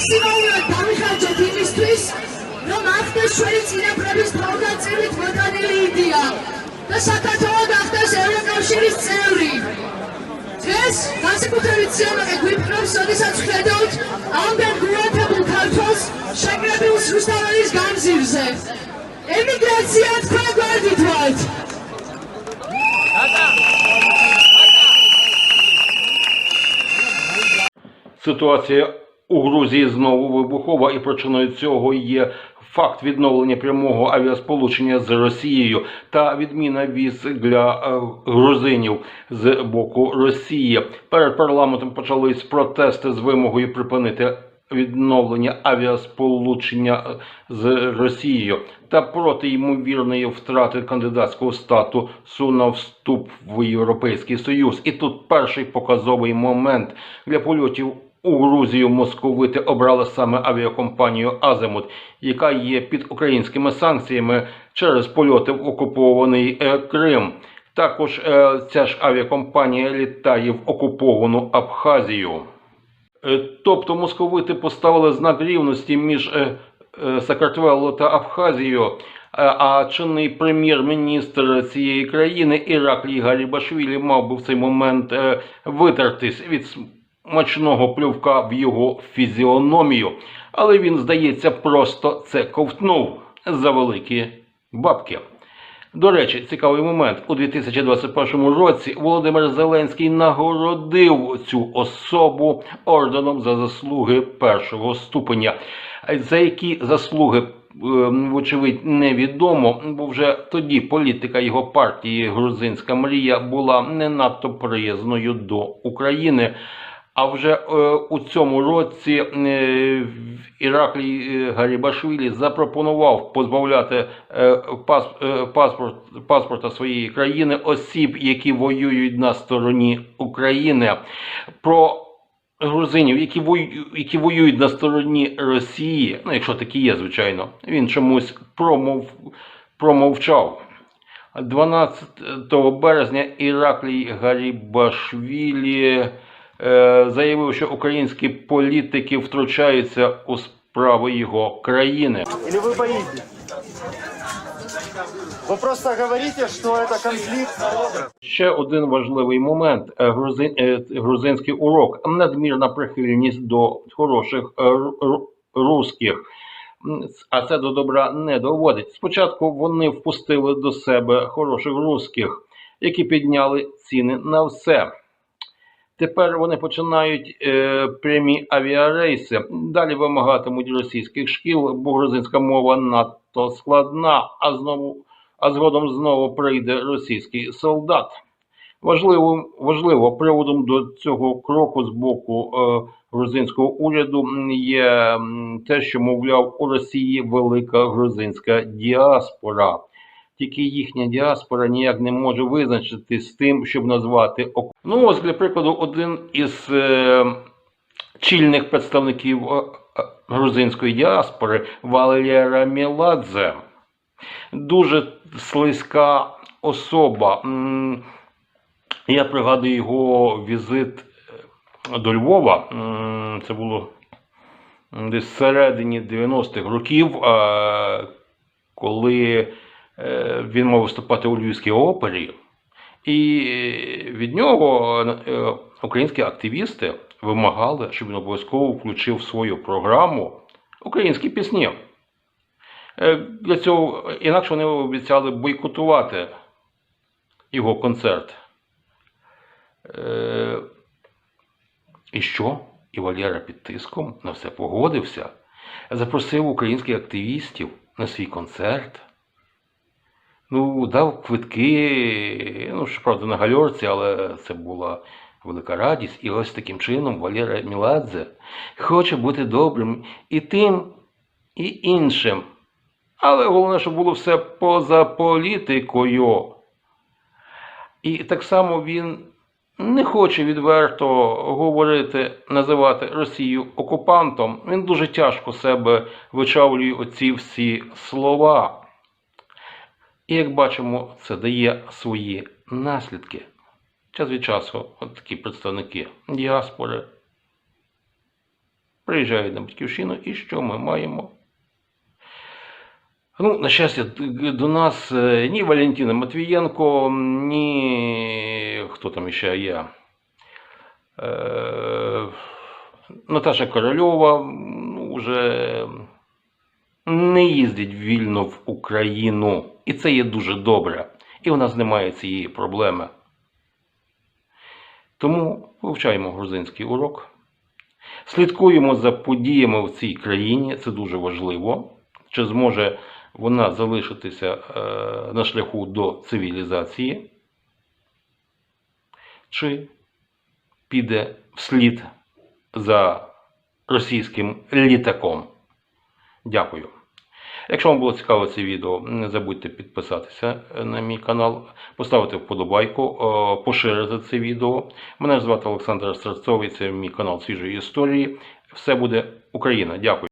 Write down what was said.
მაქსიმალურად დავიხარჯოთ იმისთვის, რომ ახდეს ჩვენი წინაპრების თავდაცილით მოტანილი იდეა და საქართველო გახდეს ევროკავშირის წევრი. დღეს განსაკუთრებით სიამაყე გვიპყრობს, როდესაც ვხედავთ ამდენ გულათებულ ქართველს შეკრებილ რუსთაველის გამზირზე. ემიგრაცია თქვა გვერდით ვართ. У Грузії знову вибухова, і причиною цього є факт відновлення прямого авіасполучення з Росією та відміна віз для е, грузинів з боку Росії. Перед парламентом почались протести з вимогою припинити відновлення авіасполучення е, з Росією та проти ймовірної втрати кандидатського статусу на вступ в Європейський Союз. І тут перший показовий момент для польотів у Грузію московити обрали саме авіакомпанію Азимут, яка є під українськими санкціями через польоти в окупований е, Крим. Також е, ця ж авіакомпанія літає в окуповану Абхазію. Е, Тобто московити поставили знак рівності між Сакартвело та Абхазією, а чинний прем'єр-міністр цієї країни Іраклій Гарібашвілі мав би в цей момент витертись від смачного плювка в його фізіономію. Але він, здається, просто це ковтнув за великі бабки. До речі, цікавий момент. У 2021 році Володимир Зеленський нагородив цю особу орденом за заслуги першого ступеня. За які заслуги, е, вочевидь, невідомо, бо вже тоді політика його партії Грузинська мрія була не надто приязною до України. А вже е, у цьому році е, Іраклій е, Гарібашвілі запропонував позбавляти пас, паспорт, паспорта своєї країни осіб, які воюють на стороні України. Про грузинів, які воюють, які воюють на стороні Росії, ну якщо такі є, звичайно, він чомусь промов, промовчав. 12 березня Іраклій Гарібашвілі заявив, що українські політики втручаються у справи його країни. Или вы боитесь? Вы просто говорите, что это конфликт народов. Ще один важливий момент: Е, грузин, е, грузинський урок, надмірна прихильність до хороших е, ру- ру- русських. М, А це до добра не доводить. Спочатку вони впустили до себе хороших русських, які підняли ціни на все. Тепер вони починають е, прямі авіарейси. Далі вимагатимуть російських шкіл, бо грузинська мова надто складна, а знову а згодом знову прийде російський солдат. Важливо, важливо приводом до цього кроку з боку е, грузинського уряду є те, що, мовляв, у Росії велика грузинська діаспора. Тільки їхня діаспора ніяк не може визначитись з тим, щоб назвати Ну, ось для прикладу, один із е, чільних представників е, е, грузинської діаспори Валера Меладзе дуже слизька особа. Я пригадую його візит е, до Львова. Це було десь всередині 90-х років, коли він мав виступати у Львівській опері. І від нього е, українські активісти вимагали, щоб він обов'язково включив в свою програму українські пісні. Е, Для цього інакше вони обіцяли бойкотувати його концерт. Е, І що? І Валера під тиском на все погодився, запросив українських активістів на свій концерт. Ну, дав квитки, ну, щоправда, на гальорці, але це була велика радість. І ось таким чином Валера Міладзе хоче бути добрим і тим, і іншим. Але головне, щоб було все поза політикою. І так само він не хоче відверто говорити, називати Росію окупантом. Він дуже тяжко себе вичавлює оці всі слова. І як бачимо, це дає свої наслідки. Час від часу от такі представники діаспори приїжджають на батьківщину, і що ми маємо? Ну, на щастя, до нас е, ні Валентина Матвієнко, ні хто там ще є. Е, Наташа Корольова ну, вже не їздить вільно в Україну. І це є дуже добре. І у нас немає цієї проблеми. Тому вивчаємо грузинський урок. Слідкуємо за подіями в цій країні, це дуже важливо. Чи зможе вона залишитися е, на шляху до цивілізації, чи піде вслід за російським літаком. Дякую. Якщо вам було цікаво це відео, не забудьте підписатися на мій канал, поставити вподобайку, е, поширити це відео. Мене звати Олександр Серцовий, це мій канал свіжої історії. Все буде Україна. Дякую.